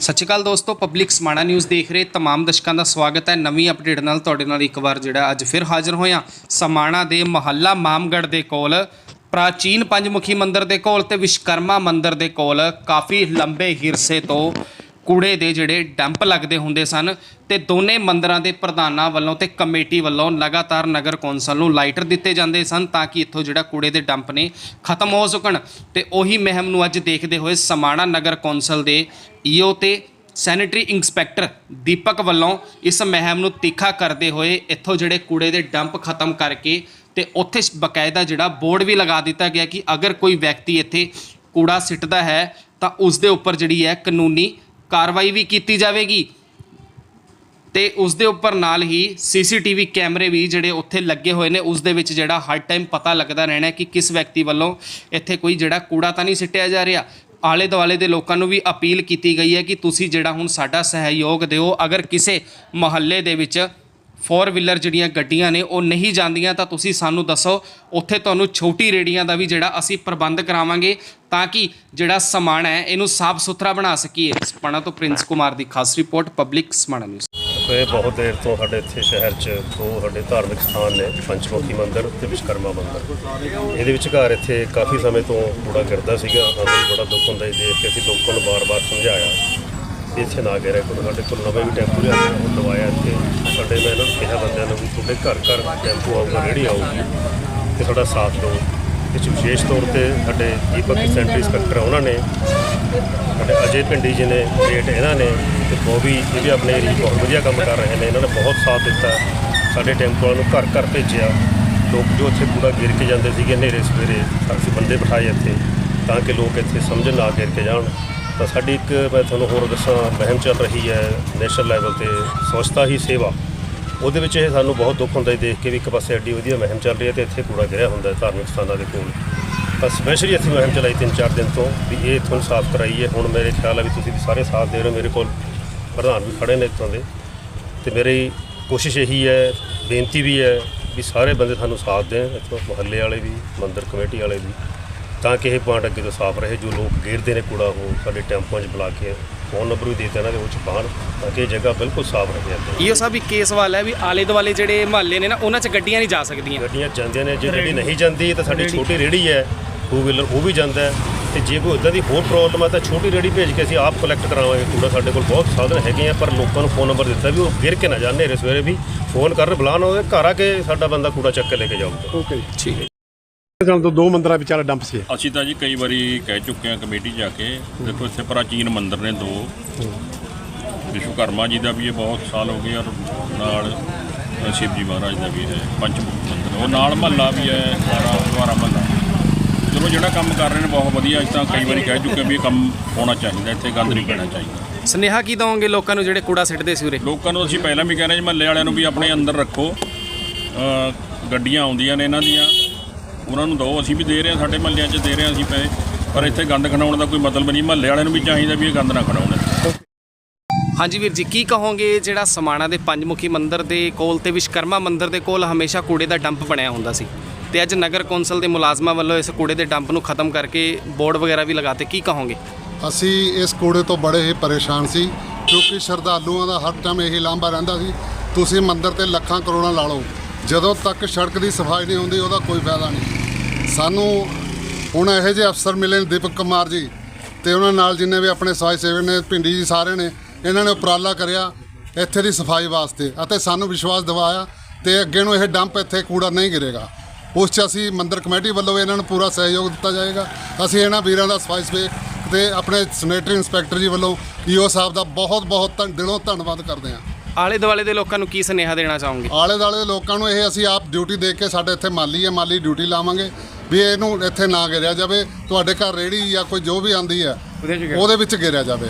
ਸਤਿ ਸ਼੍ਰੀ ਅਕਾਲ ਦੋਸਤੋ public Samana news ਦੇਖ ਰਹੇ ਤਮਾਮ ਦਰਸ਼ਕਾਂ ਦਾ ਸਵਾਗਤ ਹੈ। ਨਵੀਂ ਅਪਡੇਟ ਨਾਲ ਤੁਹਾਡੇ ਨਾਲ ਇੱਕ ਵਾਰ ਜਿਹੜਾ ਅੱਜ ਫਿਰ ਹਾਜ਼ਰ ਹੋਇਆ ਸਮਾਣਾ ਦੇ ਮਹੱਲਾ ਮਾਮਗੜ ਦੇ ਕੋਲ, ਪ੍ਰਾਚੀਨ ਪੰਜਮੁਖੀ ਮੰਦਿਰ ਦੇ ਕੋਲ ਤੇ ਵਿਸ਼ਕਰਮਾ ਮੰਦਿਰ ਦੇ ਕੋਲ ਕਾਫੀ ਲੰਬੇ ਹਿਰਸੇ ਤੋਂ ਕੂੜੇ ਦੇ ਜਿਹੜੇ ਡੰਪ ਲੱਗਦੇ ਹੁੰਦੇ ਸਨ ਤੇ ਦੋਨੇ ਮੰਦਰਾਂ ਦੇ ਪ੍ਰਧਾਨਾਂ ਵੱਲੋਂ ਤੇ ਕਮੇਟੀ ਵੱਲੋਂ ਲਗਾਤਾਰ ਨਗਰ ਕੌਂਸਲ ਨੂੰ ਲਾਈਟਰ ਦਿੱਤੇ ਜਾਂਦੇ ਸਨ ਤਾਂ ਕਿ ਇੱਥੋਂ ਜਿਹੜਾ ਕੂੜੇ ਦੇ ਡੰਪ ਨੇ ਖਤਮ ਹੋ ਸਕਣ। ਤੇ ਉਹੀ ਮਹਿਮ ਨੂੰ ਅੱਜ ਦੇਖਦੇ ਹੋਏ ਸਮਾਣਾ ਨਗਰ ਕੌਂਸਲ ਦੇ ਈਓ ਤੇ ਸੈਨੇਟਰੀ ਇੰਸਪੈਕਟਰ ਦੀਪਕ ਵੱਲੋਂ ਇਸ ਮਹਿਮ ਨੂੰ ਤਿੱਖਾ ਕਰਦੇ ਹੋਏ ਇੱਥੋਂ ਜਿਹੜੇ ਕੂੜੇ ਦੇ ਡੰਪ ਖਤਮ ਕਰਕੇ ਤੇ ਉੱਥੇ ਬਕਾਇਦਾ ਜਿਹੜਾ ਬੋਰਡ ਵੀ ਲਗਾ ਦਿੱਤਾ ਗਿਆ ਕਿ ਅਗਰ ਕੋਈ ਵਿਅਕਤੀ ਇੱਥੇ ਕੂੜਾ ਸਿੱਟਦਾ ਹੈ ਤਾਂ ਉਸ ਦੇ ਉੱਪਰ ਜਿਹੜੀ ਹੈ ਕਾਨੂੰਨੀ ਕਾਰਵਾਈ ਵੀ ਕੀਤੀ ਜਾਵੇਗੀ। ਤੇ ਉਸ ਦੇ ਉੱਪਰ ਨਾਲ ਹੀ ਸੀਸੀਟੀਵੀ ਕੈਮਰੇ ਵੀ ਜਿਹੜੇ ਉੱਥੇ ਲੱਗੇ ਹੋਏ ਨੇ, ਉਸ ਦੇ ਵਿੱਚ ਜਿਹੜਾ ਹਰ ਟਾਈਮ ਪਤਾ ਲੱਗਦਾ ਰਹਿਣਾ ਕਿ ਕਿਸ ਵਿਅਕਤੀ ਵੱਲੋਂ ਇੱਥੇ ਕੋਈ ਜਿਹੜਾ ਕੂੜਾ ਤਾਂ ਨਹੀਂ ਸਿੱਟਿਆ ਜਾ ਰਿਹਾ। ਆਲੇ ਦੁਆਲੇ ਦੇ ਲੋਕਾਂ ਨੂੰ ਵੀ ਅਪੀਲ ਕੀਤੀ ਗਈ ਹੈ ਕਿ ਤੁਸੀਂ ਜਿਹੜਾ ਹੁਣ ਸਾਡਾ ਸਹਿਯੋਗ ਦਿਓ। ਅਗਰ ਕਿਸੇ ਮਹੱਲੇ ਦੇ ਵਿੱਚ ਫੋਰ ਵੀਲਰ ਜਿਹੜੀਆਂ ਗੱਡੀਆਂ ਨੇ, ਉਹ ਨਹੀਂ ਜਾਂਦੀਆਂ, ਤਾਂ ਤੁਸੀਂ ਸਾਨੂੰ ਦੱਸੋ, ਉੱਥੇ ਤੁਹਾਨੂੰ ਛੋਟੀ ਰੇੜੀਆਂ ਦਾ ਵੀ ਜਿਹੜਾ ਅਸੀਂ ਪ੍ਰਬੰਧ ਕਰਾਵਾਂਗੇ, ਤਾਂ ਕਿ ਜਿਹੜਾ ਸਮਾਨ ਹੈ, ਇਹਨੂੰ ਸਾਫ਼ ਸੁਥਰਾ ਬਣਾ ਸਕੀਏ। ਸਪਾਣਾ ਤੋਂ ਪ੍ਰਿੰਸ ਕੁਮਾਰ ਦੀ ਖਾਸ ਰਿਪੋਰਟ ਪਬਲਿਕ ਸਮਾਣਾ ਨਿਊਜ਼ ਇਹ ਬਹੁਤ ਦੇਰ ਤੋਂ ਸਾਡੇ ਇੱਥੇ ਸ਼ਹਿਰ 'ਚ ਦੋ ਸਾਡੇ ਧਾਰਮਿਕ ਸਥਾਨ ਨੇ, ਪੰਚਮੁਖੀ ਮੰਦਿਰ ਤੇ ਵਿਸ਼ਕਰਮਾ ਮੰਦਿਰ। ਇਹਦੇ ਵਿਚਕਾਰ ਇੱਥੇ ਕਾਫੀ ਸਮੇਂ ਤੋਂ ਕੂੜਾ ਗਿਰਦਾ ਸੀਗਾ, ਸਾਨੂੰ ਬੜਾ ਦੁੱਖ ਹੁੰਦਾ ਸੀ, ਦੇਖ ਕੇ ਅਸੀਂ ਲੋਕਾਂ ਨੂੰ ਵਾਰ ਵਾਰ ਸਮਝਾਇਆ। ਇੱਥੇ ਨਾ ਗਿਰੇ ਕੋਈ ਸਾਡੇ ਕੋਲ ਨਵੇਂ ਵੀ ਟੈਂਪੂ ਲਿਆਏ ਉਹ ਲਵਾਇਆ ਇੱਥੇ। ਸਾਡੇ ਮੈਂ ਇਹਨਾਂ ਨੂੰ ਕਿਹਾ ਬੰਦਿਆਂ ਨੂੰ ਵੀ ਤੁਹਾਡੇ ਘਰ ਘਰ ਟੈਂਪੂ ਆਊਗਾ, ਰੇਹੜੀ ਆਊਗੀ ਤੇ ਸਾਡਾ ਸਾਥ ਦਿਓ। ਇਸ ਵਿਸ਼ੇਸ਼ ਤੌਰ ਤੇ ਸਾਡੇ ਦੀਪਕ ਸੈਂਟਰੀ ਇੰਸਪੈਕਟਰ ਉਹਨਾਂ ਨੇ। ਸਾਡੇ ਅਜੇ ਪਿੰਡੀ ਜੀ ਨੇ, ਰੇਟ ਇਹਨਾਂ ਨੇ ਤੇ ਵੀ ਇਹ ਵੀ ਆਪਣੇ ਏਰੀਏ 'ਚ ਬਹੁਤ ਵਧੀਆ ਕੰਮ ਕਰ ਰਹੇ ਨੇ। ਇਹਨਾਂ ਨੇ ਬਹੁਤ ਸਾਥ ਦਿੱਤਾ। ਸਾਡੇ ਟੈਂਪੂਆਂ ਨੂੰ ਘਰ ਘਰ ਭੇਜਿਆ। ਲੋਕ ਜੋ ਇੱਥੇ ਕੂੜਾ ਗਿਰ ਕੇ ਜਾਂਦੇ ਸੀਗੇ ਹਨੇਰੇ ਸਵੇਰੇ ਅਸੀਂ ਬੰਦੇ ਬਿਠਾਏ ਇੱਥੇ ਤਾਂ ਕਿ ਲੋਕ ਇੱਥੇ ਸਮਝਣ ਨਾ ਗਿਰ ਕੇ ਜਾਣ। ਤਾਂ ਸਾਡੀ ਇੱਕ ਮੈਂ ਤੁਹਾਨੂੰ ਹੋਰ ਦੱਸਾਂ ਮਹਿਮ ਚੱਲ ਰਹੀ ਹੈ ਨੈਸ਼ਨਲ ਲੈਵਲ ਤੇ, ਸਵੱਛਤਾ ਹੀ ਸੇਵਾ। ਉਹਦੇ ਵਿੱਚ ਇਹ ਸਾਨੂੰ ਬਹੁਤ ਦੁੱਖ ਹੁੰਦਾ ਹੈ, ਦੇਖ ਕੇ ਵੀ ਇੱਕ ਪਾਸੇ ਐਡੀ ਵਧੀਆ ਮਹਿਮ ਚੱਲ ਰਹੀ ਹੈ ਤੇ ਇੱਥੇ ਕੂੜਾ ਗਿਰਿਆ ਹੁੰਦਾ ਹੈ ਧਾਰਮਿਕ ਸਥਾਨਾਂ ਦੇ ਕੋਲ। ਤਾਂ ਸਪੈਸ਼ਲੀ ਇੱਥੇ ਮਹਿਮ ਚਲਾਈ ਤਿੰਨ ਚਾਰ ਦਿਨ ਤੋਂ ਵੀ ਇਹ ਇੱਥੋਂ ਸਾਫ਼ ਕਰਾਈ ਹੈ। ਹੁਣ ਮੇਰੇ ਖਿਆਲ ਹੈ ਵੀ ਤੁਸੀਂ ਵੀ ਸਾਰੇ ਸਾਥ ਦੇ ਰਹੇ ਹੋ, ਮੇਰੇ ਕੋਲ ਪ੍ਰਧਾਨ ਵੀ ਖੜੇ ਨੇ ਇੱਥੋਂ ਦੇ। ਤੇ ਮੇਰੀ ਕੋਸ਼ਿਸ਼ ਇਹੀ ਹੈ, ਬੇਨਤੀ ਵੀ ਹੈ ਵੀ ਸਾਰੇ ਬੰਦੇ ਸਾਨੂੰ ਸਾਥ ਦੇਣ, ਇੱਥੋਂ ਮੁਹੱਲੇ ਵਾਲੇ ਵੀ, ਮੰਦਰ ਕਮੇਟੀ ਵਾਲੇ ਵੀ। ਤਾਂ ਕਿ ਇਹ ਪੁਆਇੰਟ ਅੱਗੇ ਤੋਂ ਸਾਫ਼ ਰਹੇ ਜੋ ਲੋਕ ਗੇਰਦੇ ਨੇ ਕੂੜਾ ਉਹ ਸਾਡੇ ਟੈਂਪੂਆਂ 'ਚ ਬੁਲਾ ਕੇ ਫੋਨ ਨੰਬਰ ਵੀ ਦੇ ਦਿੱਤਾ ਇਹਨਾਂ ਦੇ ਉਹ 'ਚ ਪਾਉਣ ਤਾਂ ਕਿ ਇਹ ਜਗ੍ਹਾ ਬਿਲਕੁਲ ਸਾਫ਼ ਰਹੇ ਅੱਗੇ ਇਹ ਸਭ ਇੱਕ ਕੇਸ ਵਾਲਾ ਹੈ ਵੀ ਆਲੇ ਦੁਆਲੇ ਜਿਹੜੇ ਮਹੱਲੇ ਨੇ ਨਾ ਉਹਨਾਂ 'ਚ ਗੱਡੀਆਂ ਨਹੀਂ ਜਾ ਸਕਦੀਆਂ। ਗੱਡੀਆਂ ਜਾਂਦੀਆਂ ਨੇ ਜੇ ਗੱਡੀ ਨਹੀਂ ਜਾਂਦੀ ਤਾਂ ਸਾਡੀ ਛੋਟੀ ਰੇੜੀ ਹੈ ਟੂ ਵੀਲਰ ਉਹ ਵੀ ਜਾਂਦਾ ਹੈ। ਤੇ ਜੇ ਕੋਈ ਇਦਾਂ ਦੀ ਹੋਰ ਪ੍ਰੋਬਲਮ ਹੈ ਤਾਂ ਛੋਟੀ ਰੇੜੀ ਭੇਜ ਕੇ ਅਸੀਂ ਆਪ ਕਲੈਕਟ ਕਰਾਵਾਂਗੇ ਕੂੜਾ। ਸਾਡੇ ਕੋਲ ਬਹੁਤ ਸਾਧਨ ਹੈਗੇ ਆ ਪਰ ਲੋਕਾਂ ਨੂੰ ਫੋਨ ਨੰਬਰ ਦਿੱਤਾ ਵੀ ਉਹ ਗਿਰ ਕੇ ਨਾ ਜਾਣ ਹਨੇਰੇ ਸਵੇਰੇ ਵੀ ਫੋਨ ਕਰਨ ਬੁਲਾਉਣ ਉਹਦੇ ਘਰ ਆ ਕੇ ਸਾਡਾ ਬੰਦਾ ਕੂੜਾ ਚੱਕ ਕੇ ਲੈ ਕੇ ਜਾਊਗਾ। ਓਕੇ ਠੀਕ ਗੱਲ ਤੋਂ ਦੋ ਮੰਦਰਾਂ ਵਿਚਾਲੇ ਡੰਪ ਸੀ ਅਸੀਂ ਤਾਂ ਜੀ ਕਈ ਵਾਰੀ ਕਹਿ ਚੁੱਕੇ ਹਾਂ ਕਮੇਟੀ 'ਚ ਜਾ ਕੇ ਦੇਖੋ ਇੱਥੇ ਪ੍ਰਾਚੀਨ ਮੰਦਿਰ ਨੇ ਦੋ। ਵਿਸ਼ਵਕਰਮਾ ਜੀ ਦਾ ਵੀ ਇਹ ਬਹੁਤ ਸਾਲ ਹੋ ਗਏ ਔਰ ਨਾਲ ਸ਼ਿਵ ਜੀ ਮਹਾਰਾਜ ਦਾ ਵੀ ਹੈ ਪੰਚਮੁਖ ਮੰਦਿਰ। ਉਹ ਨਾਲ ਮਹੱਲਾ ਵੀ ਹੈ ਸਾਰਾ ਦੁਆਰਾ ਮਹੱਲਾ। ਚਲੋ ਜਿਹੜਾ ਕੰਮ ਕਰ ਰਹੇ ਨੇ ਬਹੁਤ ਵਧੀਆ ਅਸੀਂ ਤਾਂ ਕਈ ਵਾਰੀ ਕਹਿ ਚੁੱਕੇ ਵੀ ਇਹ ਕੰਮ ਹੋਣਾ ਚਾਹੀਦਾ ਇੱਥੇ ਗੰਦ ਨਹੀਂ ਪੈਣਾ ਚਾਹੀਦਾ। ਸਨੇਹਾ ਕੀ ਦਵੋਗੇ ਲੋਕਾਂ ਨੂੰ ਜਿਹੜੇ ਕੂੜਾ ਸਿੱਟਦੇ ਸੀ ਉਰੇ? ਲੋਕਾਂ ਨੂੰ ਅਸੀਂ ਪਹਿਲਾਂ ਵੀ ਕਹਿ ਰਹੇ ਜੀ ਮਹੱਲੇ ਵਾਲਿਆਂ ਨੂੰ ਵੀ ਆਪਣੇ ਅੰਦਰ ਰੱਖੋ। ਅ, ਗੱਡੀਆਂ ਆਉਂਦੀਆਂ ਨੇ ਇਹਨਾਂ ਦੀਆਂ। ਉਹਨਾਂ ਨੂੰ ਦਿਓ ਅਸੀਂ ਵੀ ਦੇ ਰਹੇ ਹਾਂ ਸਾਡੇ ਮਹੱਲਿਆਂ 'ਚ ਦੇ ਰਹੇ ਹਾਂ ਅਸੀਂ ਪੈਸੇ। ਪਰ ਇੱਥੇ ਗੰਦ ਖਣਾਉਣ ਦਾ ਕੋਈ ਮਤਲਬ ਨਹੀਂ ਮਹੱਲੇ ਵਾਲਿਆਂ ਨੂੰ ਵੀ ਚਾਹੀਦਾ ਵੀ ਇਹ ਗੰਦ ਨਾ ਖਣਾਉਣ। ਹਾਂਜੀ ਵੀਰ ਜੀ ਕੀ ਕਹੋਗੇ ਜਿਹੜਾ ਸਮਾਣਾ ਦੇ ਪੰਜਮੁਖੀ ਮੰਦਿਰ ਦੇ ਕੋਲ ਤੇ ਵਿਸ਼ਕਰਮਾ ਮੰਦਿਰ ਦੇ ਕੋਲ ਹਮੇਸ਼ਾ ਕੂੜੇ ਦਾ ਡੰਪ ਬਣਿਆ ਹੁੰਦਾ ਸੀ? ਤੇ ਅੱਜ ਨਗਰ ਕੌਂਸਲ ਦੇ ਮੁਲਾਜ਼ਮਾਂ ਵੱਲੋਂ ਇਸ ਕੂੜੇ ਦੇ ਡੰਪ ਨੂੰ ਖਤਮ ਕਰਕੇ ਬੋਰਡ ਵਗੈਰਾ ਵੀ ਲਗਾਤੇ ਕੀ ਕਹੋਗੇ? ਅਸੀਂ ਇਸ ਕੂੜੇ ਤੋਂ ਬੜੇ ਹੀ ਪਰੇਸ਼ਾਨ ਸੀ ਕਿਉਂਕਿ ਸ਼ਰਧਾਲੂਆਂ ਦਾ ਹਰ ਟਾਈਮ ਇਹੀ ਲਾਂਭਾ ਰਹਿੰਦਾ ਸੀ ਤੁਸੀਂ ਮੰਦਿਰ ਤੇ ਲੱਖਾਂ ਕਰੋੜਾਂ ਲਾ ਲਓ। ਜਦੋਂ ਤੱਕ ਸੜਕ ਦੀ ਸਫ਼ਾਈ ਨਹੀਂ ਹੁੰਦੀ, ਉਹਦਾ ਕੋਈ ਫਾਇਦਾ ਨਹੀਂ। ਸਾਨੂੰ ਹੁਣ ਇਹੋ ਜਿਹੇ ਅਫਸਰ ਮਿਲੇ ਨੇ, ਦੀਪਕ ਕੁਮਾਰ ਜੀ, ਤੇ ਉਹਨਾਂ ਨਾਲ ਜਿੰਨੇ ਵੀ ਆਪਣੇ ਸਮਾਜ ਸੇਵਕ ਨੇ ਪਿੰਡੀ ਜੀ ਸਾਰੇ ਨੇ, ਇਹਨਾਂ ਨੇ ਉਪਰਾਲਾ ਕਰਿਆ ਇੱਥੇ ਦੀ ਸਫ਼ਾਈ ਵਾਸਤੇ ਅਤੇ ਸਾਨੂੰ ਵਿਸ਼ਵਾਸ ਦਿਵਾਇਆ ਤੇ ਅੱਗੇ ਨੂੰ ਇਹ ਡੰਪ ਇੱਥੇ ਕੂੜਾ ਨਹੀਂ ਗਿਰੇਗਾ। ਉਸ 'ਚ ਅਸੀਂ ਮੰਦਰ ਕਮੇਟੀ ਵੱਲੋਂ ਵੀ ਇਹਨਾਂ ਨੂੰ ਪੂਰਾ ਸਹਿਯੋਗ ਦਿੱਤਾ ਜਾਏਗਾ। ਅਸੀਂ ਇਹਨਾਂ ਵੀਰਾਂ ਦਾ ਸਫ਼ਾਈ ਸੇਵਕ ਤੇ ਆਪਣੇ ਸੈਨੇਟਰੀ ਇੰਸਪੈਕਟਰ ਜੀ ਵੱਲੋਂ ਈਓ ਸਾਹਿਬ ਦਾ ਬਹੁਤ ਬਹੁਤ ਧੰਨ- ਦਿਲੋਂ ਧੰਨਵਾਦ ਕਰਦੇ ਹਾਂ। ਆਲੇ ਦੁਆਲੇ ਦੇ ਲੋਕਾਂ ਨੂੰ ਕੀ ਸੁਨੇਹਾ ਦੇਣਾ ਚਾਹੋਗੇ? ਆਲੇ ਦਾਲੇ ਦੇ ਲੋਕਾਂ ਨੂੰ ਇਹ ਅਸੀਂ ਆਪ ਡਿਊਟੀ ਦੇ ਕੇ ਸਾਡੇ ਇੱਥੇ ਮਾਲੀ ਹੈ ਮਾਲੀ ਡਿਊਟੀ ਲਾਵਾਂਗੇ ਵੀ ਇਹਨੂੰ ਇੱਥੇ ਨਾ ਗਿਰਿਆ ਜਾਵੇ ਤੁਹਾਡੇ ਘਰ ਰੇੜੀ ਜਾਂ ਕੋਈ ਜੋ ਵੀ ਆਂਦੀ ਹੈ ਉਹਦੇ ਵਿੱਚ ਗਿਰਿਆ ਜਾਵੇ।